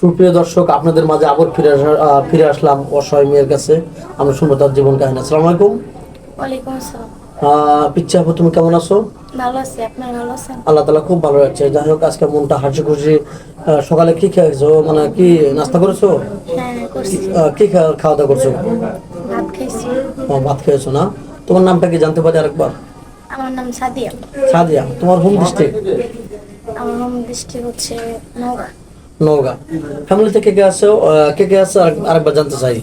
সুপ্রিয় দর্শক আপনাদের মাঝে আবার ফিরে আসা- ফিরে আসলাম অসহায় মেয়ের কাছে। আমরা শুনব তার জীবন কাহিনী। আসসালামু আলাইকুম। ওয়ালাইকুম আসসালাম। আহ, আপু তুমি কেমন আছো? ভালো আছি আপনার ভালো আছেন? আল্লাহ তালা খুব ভালো লাগছে যাই হোক আজকে মনটা হাসি খুশি। সকালে কি খেয়েছো? মানে কি নাস্তা করেছ? হ্যাঁ কি খাওয়া দাওয়া করছ? ভাত ভাত খেয়েছো না? তোমার নামটা কি জানতে পারি আরেকবার? আমার নাম সাদিয়া। সাদিয়া। তোমার হোম ডিস্ট্রিক্ট আমার হোম ডিস্ট্রিক্ট হচ্ছে নওগাঁ। নওগাঁ। ফ্যামিলি থেকে কে আছে? কে কে আছে? আরেকবার জানতে চাই।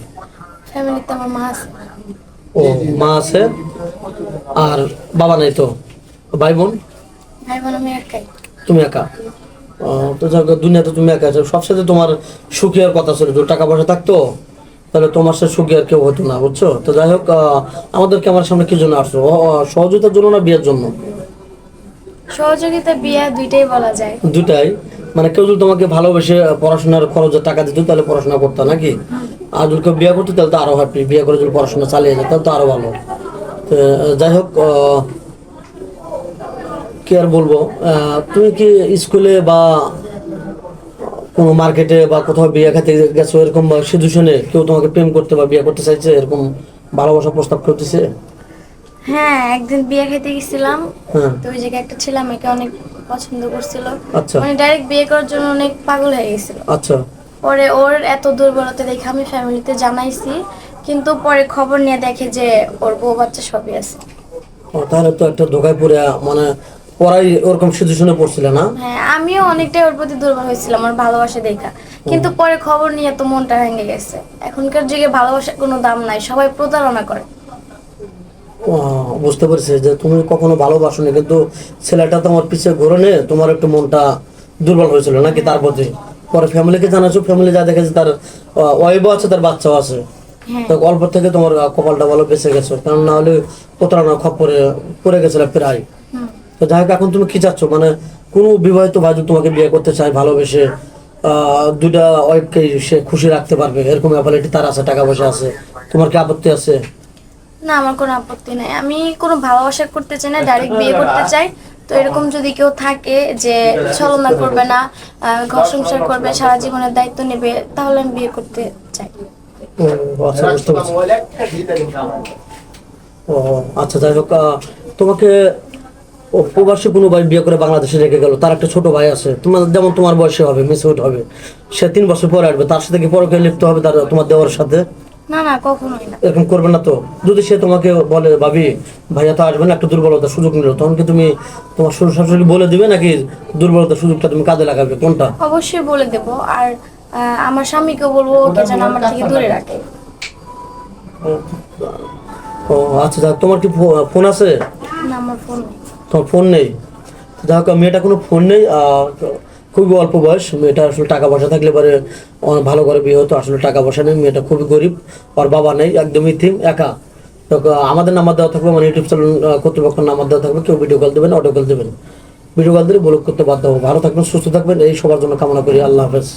ফ্যামিলিতে আমার মা আছে। ও মা আছে। আর বাবা নাই তো? ভাই বোন? ভাই বোন আমি একাই। তুমি একা? তো যাক দুনিয়াতে তুমি একা আছো। সবসাথে তোমার সুখী আর কথা ছিল। যদি টাকা পয়সা থাকতো তাহলে তোমার সাথে সুখী আর কেউ হতো না বুঝছ? তো যাই হোক আমাদের আমার সামনে কি জন্য আসছো? সহযোগিতার জন্য না বিয়ের জন্য? সহযোগিতা বিয়া দুইটাই বলা যায়। দুটাই? মানে কেউ যদি তোমাকে ভালোবেসে পড়াশোনার খরচের টাকা দিত, তাহলে পড়াশোনা করতে নাকি? আর যদি কেউ বিয়ে করতো, তাহলে তো আরও হ্যাপি বিয়ে করে যদি পড়াশোনা চালিয়ে যায়, তাহলে তো আরও ভালো। যাই হোক কি আর বলব? তুমি কি স্কুলে বা কোনো মার্কেটে বা কোথাও বিয়ে খেতে গেছো এরকম বা সিচুয়েশনে কেউ তোমাকে প্রেম করতে বা বিয়ে করতে চাইছে, এরকম ভালোবাসা প্রস্তাব করতেছে? হ্যাঁ একদিন বিয়ে খেতে গেছিলাম। তো ওই জায়গায় একটা ছেলে আমাকে অনেক পছন্দ করছিল। আচ্ছা। মানে ডাইরেক্ট বিয়ে করার জন্য অনেক পাগল হয়ে গেছিল। আচ্ছা। পরে ওর এত দুর্বলতা দেখে আমি ফ্যামিলিতে জানাইছি। কিন্তু পরে খবর নিয়ে দেখে যে ওর বউ বাচ্চা সবই আছে। ও, তাহলে তো একটা ধোকায় পড়ে মানে পড়াই ওরকম সিচুয়েশনে পড়ছিল না? হ্যাঁ আমিও অনেকটাই ওর প্রতি দুর্বল হয়েছিলাম আমার ভালোবাসা দেখা। কিন্তু পরে খবর নিয়ে তো মনটা ভেঙে গেছে। এখনকার যুগে ভালোবাসার কোনো দাম নাই সবাই প্রতারণা করে। বুঝতে পারছি যে তুমি কখনো ভালোবাসোনি কিন্তু ছেলেটা তোমার পিছিয়ে ঘুরে নিয়ে তোমার একটু মনটা দুর্বল হয়েছিল নাকি তার প্রতি? পরে ফ্যামিলিকে জানাচ্ছো ফ্যামিলি যা দেখেছে তার ওয়াইফও আছে তার বাচ্চাও আছে। হ্যাঁ। তো অল্প থেকে তোমার কপালটা ভালো বেঁচে গেছো। কারণ না হলে প্রতারণা খপ্পরে পড়ে গেছিল প্রায়। তো যাই হোক এখন তুমি কি চাচ্ছ? মানে কোনো বিবাহিত ভাই যদি তোমাকে বিয়ে করতে চায় ভালোবেসে আহ, দুইটা ওয়াইফকে সে খুশি রাখতে পারবে? এরকম অ্যাবিলিটি তার আছে টাকা পয়সা আছে। তোমার কি আপত্তি আছে? না আমার কোনো আপত্তি নাই। আমি কোনো ভালোবাসা করতে চাই না ডাইরেক্ট বিয়ে করতে চাই। তো এরকম যদি কেউ থাকে যে ছলনা করবে না ঘর সংসার করবে সারা জীবনের দায়িত্ব নেবে তাহলে আমি বিয়ে করতে চাই। ও, আচ্ছা আচ্ছা যাই হোক তোমাকে প্রবাসী কোনো ভাই বিয়ে করে বাংলাদেশে রেখে গেল তার একটা ছোট ভাই আছে। তোমার যেমন তোমার বয়সে হবে মিসউট হবে সে তিন বছর পরে আসবে তার সাথে কি পরকে লিপ্ত হবে তার তোমার দেওয়ার সাথে? না না কখনোই না। এরকম করবে না তো। যদি সে তোমাকে বলে ভাবি ভাইয়া তো আসবে না একটু দুর্বলতার সুযোগ নিল তখন কি তুমি তোমার শ্বশুর শাশুড়ি বলে দিবে নাকি দুর্বলতার সুযোগটা তুমি কাজে লাগাবে? কোনটা? অবশ্যই বলে দেব। আর আমার স্বামীকেও বলব ওকে যেন আমার থেকে দূরে রাখে। ও আচ্ছা যাক, তোমার কি ফোন আছে? না আমার ফোন তোমার ফোন নেই? যাই হোক মেয়েটা কোনো ফোন নেই খুবই অল্প বয়স, মেয়েটা আসলে টাকা পয়সা থাকলে পরে ভালো করে বিয়ে হতো, আসলে টাকা পয়সা নেই, মেয়েটা খুবই গরিব, ওর বাবা নেই, একদমই থিম একা। তো আমাদের নাম্বার দেওয়া থাকবে মানে ইউটিউব চ্যানেল কর্তৃপক্ষ নাম্বার দেওয়া থাকবে, কেউ ভিডিও কল দেবেন অডিও কল দেবেন। ভিডিও কল দিলে ব্লক করতে বাধ্য হব। ভালো থাকবেন, সুস্থ থাকবেন, এই সবার জন্য কামনা করি, আল্লাহ হাফেজ।